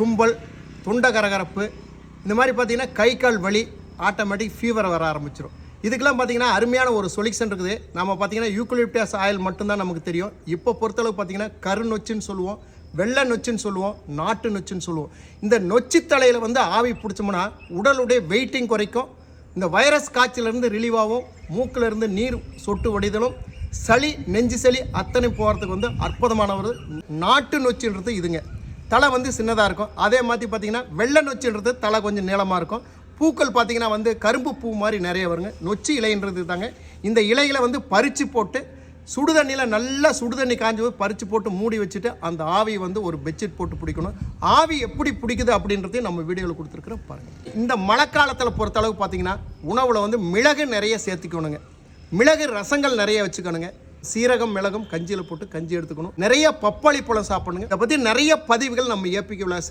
தும்பல் தொண்டை கரகரப்பு இந்த மாதிரி பார்த்தீங்கன்னா கை கால் வலி ஆட்டோமேட்டிக் ஃபீவர் வர ஆரம்பிச்சிடும் இதுக்கெல்லாம் பார்த்தீங்கன்னா அருமையான ஒரு சொல்யூஷன் இருக்குது. நம்ம பார்த்தீங்கன்னா யூக்கலிப்டஸ் ஆயில் மட்டும்தான் நமக்கு தெரியும். இப்போ பொறுத்தளவு பார்த்தீங்கன்னா கரு நொச்சுன்னு சொல்லுவோம் வெள்ளை நொச்சுன்னு சொல்லுவோம் நாட்டு நொச்சுன்னு சொல்லுவோம். இந்த நொச்சி தலையில் வந்து ஆவி பிடிச்சோம்னா உடலுடைய வெயிட்டிங் குறைக்கும். இந்த வைரஸ் காய்ச்சலேருந்து ரிலீவாகவும் மூக்கிலிருந்து நீர் சொட்டு வடிதலும். சளி நெஞ்சு சளி அத்தனை போகிறதுக்கு வந்து அற்புதமான ஒரு நாட்டு நொச்சுன்றது இதுங்க. தலை வந்து சின்னதாக இருக்கும். அதே மாதிரி பார்த்தீங்கன்னா வெள்ளை நொச்சின்றது தலை கொஞ்சம் நீளமாக இருக்கும். பூக்கள் பார்த்தீங்கன்னா வந்து கரும்பு பூ மாதிரி நிறைய வருங்க. நொச்சி இலைன்றது தாங்க. இந்த இலைகளை வந்து பறித்து போட்டு சுடுதண்ணியில் நல்லா சுடுதண்ணி காஞ்சி போய் பறித்து போட்டு மூடி வச்சுட்டு அந்த ஆவி வந்து ஒரு பெட்ஷீட் போட்டு பிடிக்கணும். ஆவி எப்படி பிடிக்குது அப்படின்றதையும் நம்ம வீடியோவில் கொடுத்துருக்குறோம் பாருங்கள் இந்த மழைக்காலத்தில் பொறுத்தளவு பார்த்தீங்கன்னா உணவில் வந்து மிளகு நிறைய சேர்த்துக்கணுங்க. மிளகு ரசங்கள் நிறைய வச்சுக்கணுங்க. சீரகம் மிளகும் கஞ்சியில் போட்டு கஞ்சி எடுத்துக்கணும். நிறைய பப்பாளி பழம் சாப்பிடுங்க இதை பற்றி நிறைய பதிவுகள் நம்ம ஏபிக்கு விளாசி